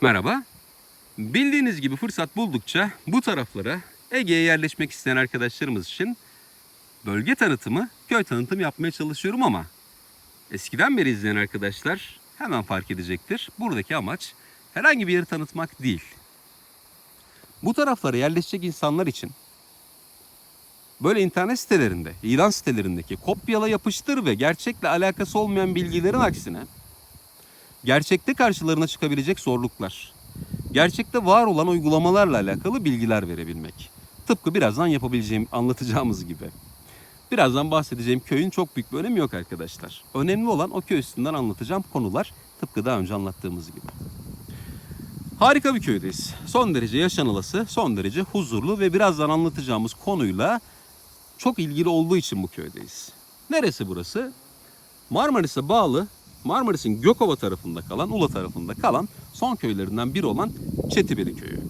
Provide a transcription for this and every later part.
Merhaba. Bildiğiniz gibi fırsat buldukça bu taraflara Ege'ye yerleşmek isteyen arkadaşlarımız için bölge tanıtımı, köy tanıtım yapmaya çalışıyorum ama eskiden beri izleyen arkadaşlar hemen fark edecektir. Buradaki amaç herhangi bir yeri tanıtmak değil. Bu taraflara yerleşecek insanlar için böyle internet sitelerinde, ilan sitelerindeki kopyala yapıştır ve gerçekle alakası olmayan bilgilerin aksine gerçekte karşılarına çıkabilecek zorluklar, gerçekte var olan uygulamalarla alakalı bilgiler verebilmek. Tıpkı birazdan yapabileceğim, anlatacağımız gibi. Birazdan bahsedeceğim köyün çok büyük bir önemi yok arkadaşlar. Önemli olan o köy üstünden anlatacağım konular tıpkı daha önce anlattığımız gibi. Harika bir köydeyiz. Son derece yaşanılası, son derece huzurlu ve birazdan anlatacağımız konuyla çok ilgili olduğu için bu köydeyiz. Neresi burası? Marmaris'e bağlı, Marmaris'in Gökova tarafında kalan, Ula tarafında kalan son köylerinden biri olan Çetibeli köyü.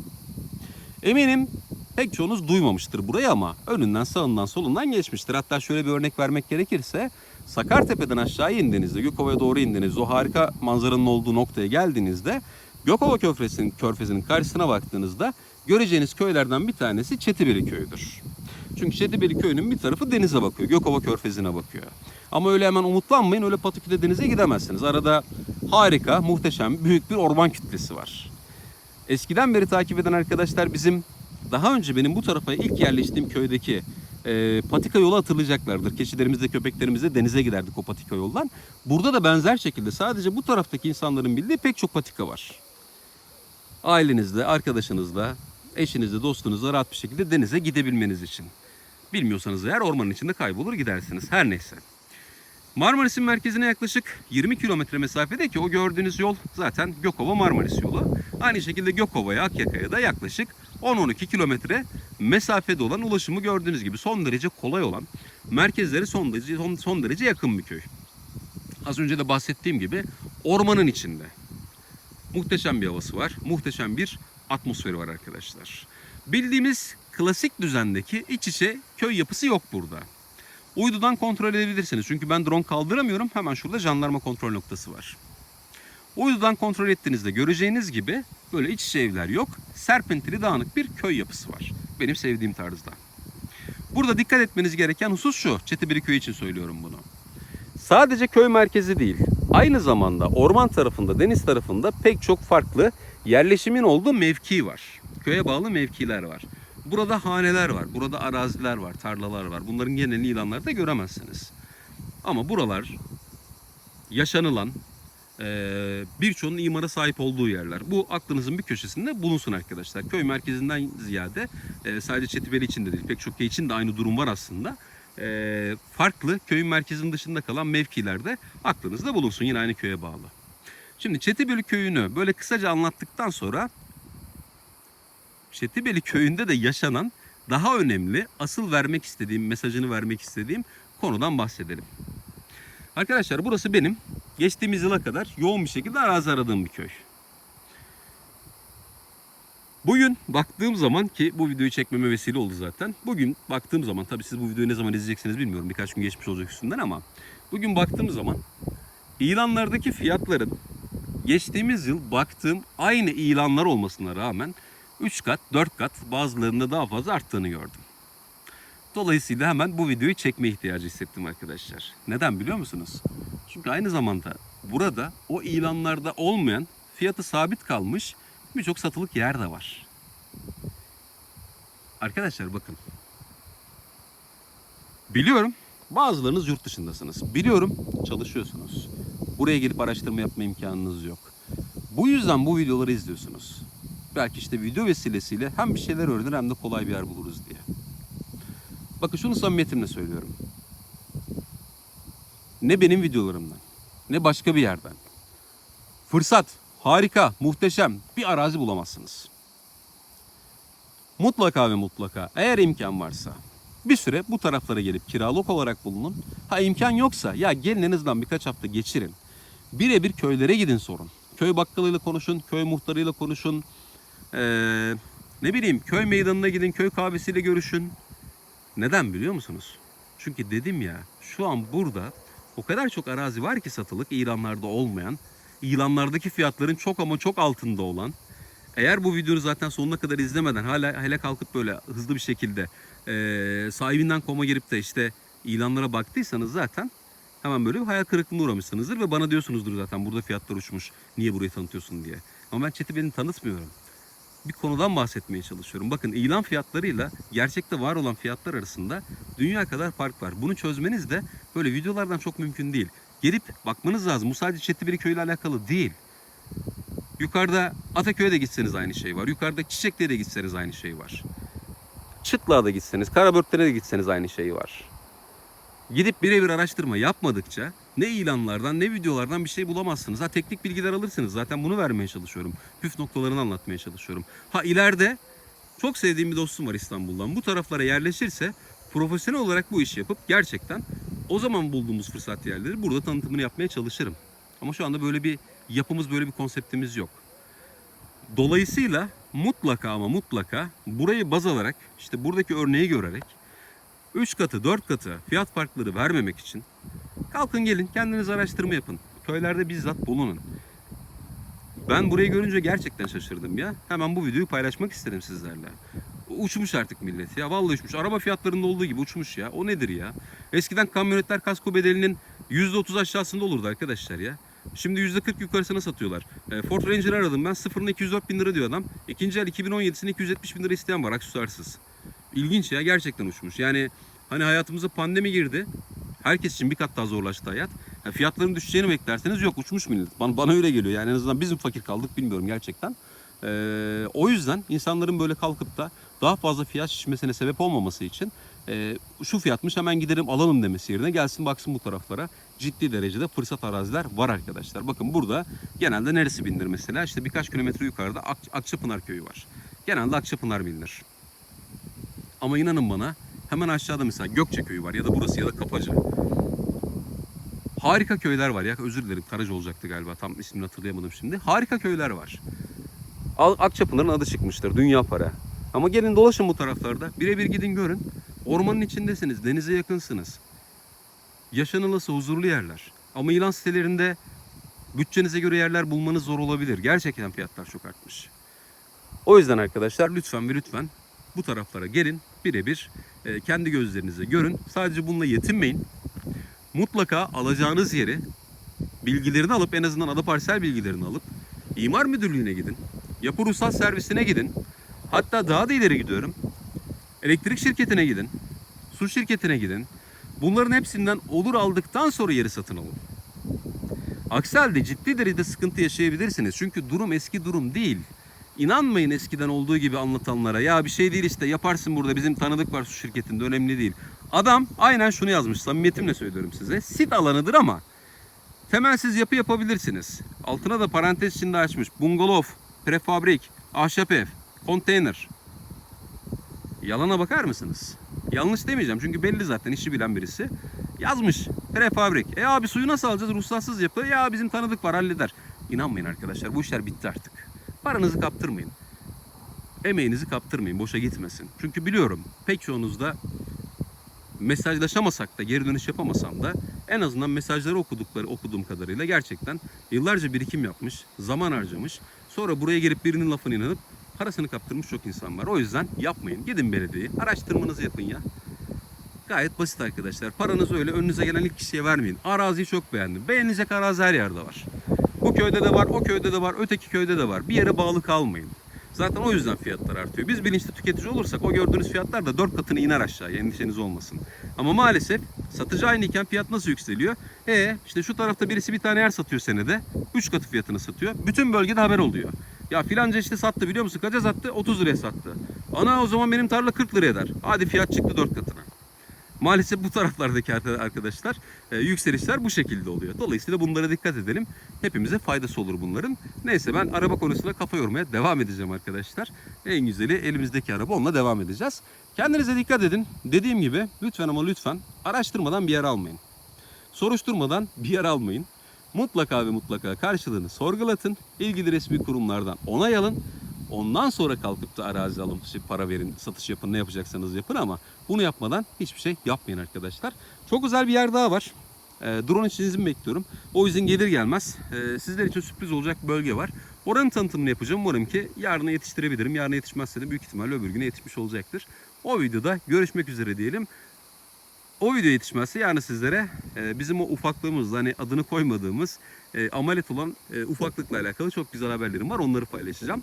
Eminim pek çoğunuz duymamıştır burayı ama önünden sağından solundan geçmiştir. Hatta şöyle bir örnek vermek gerekirse Sakartepe'den aşağı indiğinizde, Gökova'ya doğru indiğinizde, o harika manzaranın olduğu noktaya geldiğinizde Gökova Körfezi'nin, körfezinin karşısına baktığınızda göreceğiniz köylerden bir tanesi Çetibeli köyüdür. Çünkü Çetibeli köyünün bir tarafı denize bakıyor, Gökova Körfezi'ne bakıyor. Ama öyle hemen umutlanmayın, öyle patiküde denize gidemezsiniz. Arada harika, muhteşem, büyük bir orman kütlesi var. Eskiden beri takip eden arkadaşlar bizim daha önce benim bu tarafa ilk yerleştiğim köydeki e, patika yolu hatırlayacaklardır. Keçilerimizle köpeklerimizle denize giderdik o patika yoldan. Burada da benzer şekilde sadece bu taraftaki insanların bildiği pek çok patika var. Ailenizle, arkadaşınızla, eşinizle, dostunuzla rahat bir şekilde denize gidebilmeniz için. Bilmiyorsanız eğer ormanın içinde kaybolur gidersiniz. Her neyse. Marmaris'in merkezine yaklaşık 20 kilometre mesafede ki o gördüğünüz yol zaten Gökova Marmaris yolu. Aynı şekilde Gökova'ya Akyaka'ya da yaklaşık 10-12 kilometre mesafede olan ulaşımı gördüğünüz gibi son derece kolay olan merkezleri son derece, son, son derece yakın bir köy. Az önce de bahsettiğim gibi ormanın içinde. Muhteşem bir havası var. Muhteşem bir atmosferi var arkadaşlar. Bildiğimiz klasik düzendeki iç içe köy yapısı yok burada. Uydudan kontrol edebilirsiniz. Çünkü ben drone kaldıramıyorum. Hemen şurada jandarma kontrol noktası var. Uydudan kontrol ettiğinizde göreceğiniz gibi böyle iç içe evler yok. Serpintili dağınık bir köy yapısı var. Benim sevdiğim tarzda. Burada dikkat etmeniz gereken husus şu. Çetibiri köy için söylüyorum bunu. Sadece köy merkezi değil. Aynı zamanda orman tarafında, deniz tarafında pek çok farklı yerleşimin olduğu mevki var. Köye bağlı mevkiler var. Burada haneler var, burada araziler var, tarlalar var. Bunların genelini ilanlarda göremezsiniz. Ama buralar yaşanılan, eee, birçoğunun imara sahip olduğu yerler. Bu aklınızın bir köşesinde bulunsun arkadaşlar. Köy merkezinden ziyade eee, sadece Çetibeli için de değil, pek çok köy için de aynı durum var aslında. Eee, farklı köyün merkezinin dışında kalan mevkilerde aklınızda bulunsun. Yine aynı köye bağlı. Şimdi Çetibeli köyünü böyle kısaca anlattıktan sonra Çetibeli köyünde de yaşanan daha önemli, asıl vermek istediğim, mesajını vermek istediğim konudan bahsedelim. Arkadaşlar burası benim geçtiğimiz yıla kadar yoğun bir şekilde arazi aradığım bir köy. Bugün baktığım zaman ki bu videoyu çekmeme vesile oldu zaten. Bugün baktığım zaman tabii siz bu videoyu ne zaman izleyeceksiniz bilmiyorum. Birkaç gün geçmiş olacak üstünden ama bugün baktığım zaman ilanlardaki fiyatların geçtiğimiz yıl baktığım aynı ilanlar olmasına rağmen 3 kat, 4 kat bazılarında daha fazla arttığını gördüm. Dolayısıyla hemen bu videoyu çekme ihtiyacı hissettim arkadaşlar. Neden biliyor musunuz? Çünkü aynı zamanda burada o ilanlarda olmayan fiyatı sabit kalmış birçok satılık yer de var. Arkadaşlar bakın. Biliyorum bazılarınız yurt dışındasınız. Biliyorum çalışıyorsunuz. Buraya gelip araştırma yapma imkanınız yok. Bu yüzden bu videoları izliyorsunuz. Belki işte video vesilesiyle hem bir şeyler öğrenir hem de kolay bir yer buluruz diye. Bakın şunu samimiyetimle söylüyorum. Ne benim videolarımdan, ne başka bir yerden. Fırsat, harika, muhteşem bir arazi bulamazsınız. Mutlaka ve mutlaka eğer imkan varsa bir süre bu taraflara gelip kiralık olarak bulunun. Ha imkan yoksa ya gelin en azından birkaç hafta geçirin. Birebir köylere gidin sorun. Köy bakkalıyla konuşun, köy muhtarıyla konuşun. Ee, ne bileyim köy meydanına gidin, köy kahvesiyle görüşün. Neden biliyor musunuz? Çünkü dedim ya şu an burada o kadar çok arazi var ki satılık İranlarda olmayan ilanlardaki fiyatların çok ama çok altında olan eğer bu videoyu zaten sonuna kadar izlemeden hala hele kalkıp böyle hızlı bir şekilde eee sahibinden koma girip de işte ilanlara baktıysanız zaten hemen böyle bir hayal kırıklığına uğramışsınızdır ve bana diyorsunuzdur zaten burada fiyatlar uçmuş niye burayı tanıtıyorsun diye. Ama ben chat'i beni tanıtmıyorum. Bir konudan bahsetmeye çalışıyorum. Bakın ilan fiyatlarıyla gerçekte var olan fiyatlar arasında dünya kadar fark var. Bunu çözmeniz de böyle videolardan çok mümkün değil. Gelip bakmanız lazım. Bu sadece Çetlibeli köyle alakalı değil. Yukarıda Ataköy'e de gitseniz aynı şey var. Yukarıda Çiçekli'ye de gitseniz aynı şey var. Çıtlığa da gitseniz, Karabörtler'e de gitseniz aynı şey var. Gidip birebir araştırma yapmadıkça ne ilanlardan ne videolardan bir şey bulamazsınız. Ha teknik bilgiler alırsınız. Zaten bunu vermeye çalışıyorum. Püf noktalarını anlatmaya çalışıyorum. Ha ileride çok sevdiğim bir dostum var İstanbul'dan. Bu taraflara yerleşirse profesyonel olarak bu işi yapıp gerçekten o zaman bulduğumuz fırsat yerleri burada tanıtımını yapmaya çalışırım. Ama şu anda böyle bir yapımız böyle bir konseptimiz yok. Dolayısıyla mutlaka ama mutlaka burayı baz alarak işte buradaki örneği görerek 3 katı 4 katı fiyat farkları vermemek için kalkın gelin kendiniz araştırma yapın. Köylerde bizzat bulunun. Ben burayı görünce gerçekten şaşırdım ya. Hemen bu videoyu paylaşmak istedim sizlerle. Uçmuş artık millet ya. Vallahi uçmuş. Araba fiyatlarında olduğu gibi uçmuş ya. O nedir ya? Eskiden kamyonetler kasko bedelinin %30 aşağısında olurdu arkadaşlar ya. Şimdi %40 yukarısına satıyorlar. E, Ford Ranger aradım ben. Sıfırına 204 bin lira diyor adam. İkinci el 2017'sini 270 bin lira isteyen var aksesuarsız. İlginç ya gerçekten uçmuş. Yani hani hayatımıza pandemi girdi. Herkes için bir kat daha zorlaştı hayat. Ha, fiyatların düşeceğini beklerseniz yok uçmuş millet. Bana, bana öyle geliyor yani en azından bizim fakir kaldık bilmiyorum gerçekten. Ee, o yüzden insanların böyle kalkıp da daha fazla fiyat şişmesine sebep olmaması için e, şu fiyatmış hemen gidelim alalım demesi yerine gelsin baksın bu taraflara. Ciddi derecede fırsat araziler var arkadaşlar. Bakın burada genelde neresi bilinir mesela? İşte birkaç kilometre yukarıda Ak Akçapınar köyü var. Genelde Akçapınar bilinir. Ama inanın bana hemen aşağıda mesela Gökçe köyü var ya da burası ya da Kapaca. Harika köyler var ya özür dilerim Karaca olacaktı galiba tam ismini hatırlayamadım şimdi. Harika köyler var. Akçapınar'ın adı çıkmıştır dünya para. Ama gelin dolaşın bu taraflarda birebir gidin görün. Ormanın içindesiniz denize yakınsınız. Yaşanılası huzurlu yerler. Ama ilan sitelerinde bütçenize göre yerler bulmanız zor olabilir. Gerçekten fiyatlar çok artmış. O yüzden arkadaşlar lütfen ve lütfen bu taraflara gelin birebir e, kendi gözlerinizle görün. Sadece bununla yetinmeyin. Mutlaka alacağınız yeri bilgilerini alıp en azından ada parsel bilgilerini alıp imar müdürlüğüne gidin. Yapı ruhsat servisine gidin. Hatta daha da ileri gidiyorum. Elektrik şirketine gidin. Su şirketine gidin. Bunların hepsinden olur aldıktan sonra yeri satın alın. Aksi halde ciddi derecede sıkıntı yaşayabilirsiniz. Çünkü durum eski durum değil. İnanmayın eskiden olduğu gibi anlatanlara. Ya bir şey değil işte yaparsın burada bizim tanıdık var su şirketinde önemli değil. Adam aynen şunu yazmış samimiyetimle söylüyorum size. Sit alanıdır ama temelsiz yapı yapabilirsiniz. Altına da parantez içinde açmış. Bungalov, prefabrik, ahşap ev, konteyner. Yalana bakar mısınız? Yanlış demeyeceğim çünkü belli zaten işi bilen birisi. Yazmış prefabrik. E abi suyu nasıl alacağız? Ruhsatsız yapı. Ya bizim tanıdık var halleder. İnanmayın arkadaşlar bu işler bitti artık. Paranızı kaptırmayın. Emeğinizi kaptırmayın. Boşa gitmesin. Çünkü biliyorum pek çoğunuzda mesajlaşamasak da geri dönüş yapamasam da en azından mesajları okudukları okuduğum kadarıyla gerçekten yıllarca birikim yapmış, zaman harcamış. Sonra buraya gelip birinin lafını inanıp parasını kaptırmış çok insan var. O yüzden yapmayın. Gidin belediyeye, araştırmanızı yapın ya. Gayet basit arkadaşlar. Paranızı öyle önünüze gelen ilk kişiye vermeyin. Araziyi çok beğendim. Beğenilecek arazi her yerde var. Köyde de var, o köyde de var, öteki köyde de var. Bir yere bağlı kalmayın. Zaten o yüzden fiyatlar artıyor. Biz bilinçli tüketici olursak o gördüğünüz fiyatlar da dört katını iner aşağıya. Endişeniz olmasın. Ama maalesef satıcı aynıyken fiyat nasıl yükseliyor? E işte şu tarafta birisi bir tane yer satıyor senede. Üç katı fiyatını satıyor. Bütün bölgede haber oluyor. Ya filanca işte sattı biliyor musun? Kaça sattı? 30 liraya sattı. Ana o zaman benim tarla 40 liraya eder. Hadi fiyat çıktı dört katına. Maalesef bu taraflardaki arkadaşlar e, yükselişler bu şekilde oluyor. Dolayısıyla bunlara dikkat edelim. Hepimize faydası olur bunların. Neyse ben araba konusunda kafa yormaya devam edeceğim arkadaşlar. En güzeli elimizdeki araba onunla devam edeceğiz. Kendinize dikkat edin. Dediğim gibi lütfen ama lütfen araştırmadan bir yer almayın. Soruşturmadan bir yer almayın. Mutlaka ve mutlaka karşılığını sorgulatın. İlgili resmi kurumlardan onay alın. Ondan sonra kalkıp da arazi alın, işte para verin, satış yapın, ne yapacaksanız yapın ama bunu yapmadan hiçbir şey yapmayın arkadaşlar. Çok güzel bir yer daha var. E, drone için izin bekliyorum. O izin gelir gelmez e, sizler için sürpriz olacak bölge var. Oranın tanıtımını yapacağım. Umarım ki yarına yetiştirebilirim. Yarına yetişmezse de büyük ihtimalle öbür güne yetişmiş olacaktır. O videoda görüşmek üzere diyelim. O video yetişmezse yani sizlere e, bizim o ufaklığımızla hani adını koymadığımız e, amalet olan e, ufaklıkla alakalı çok güzel haberlerim var. Onları paylaşacağım.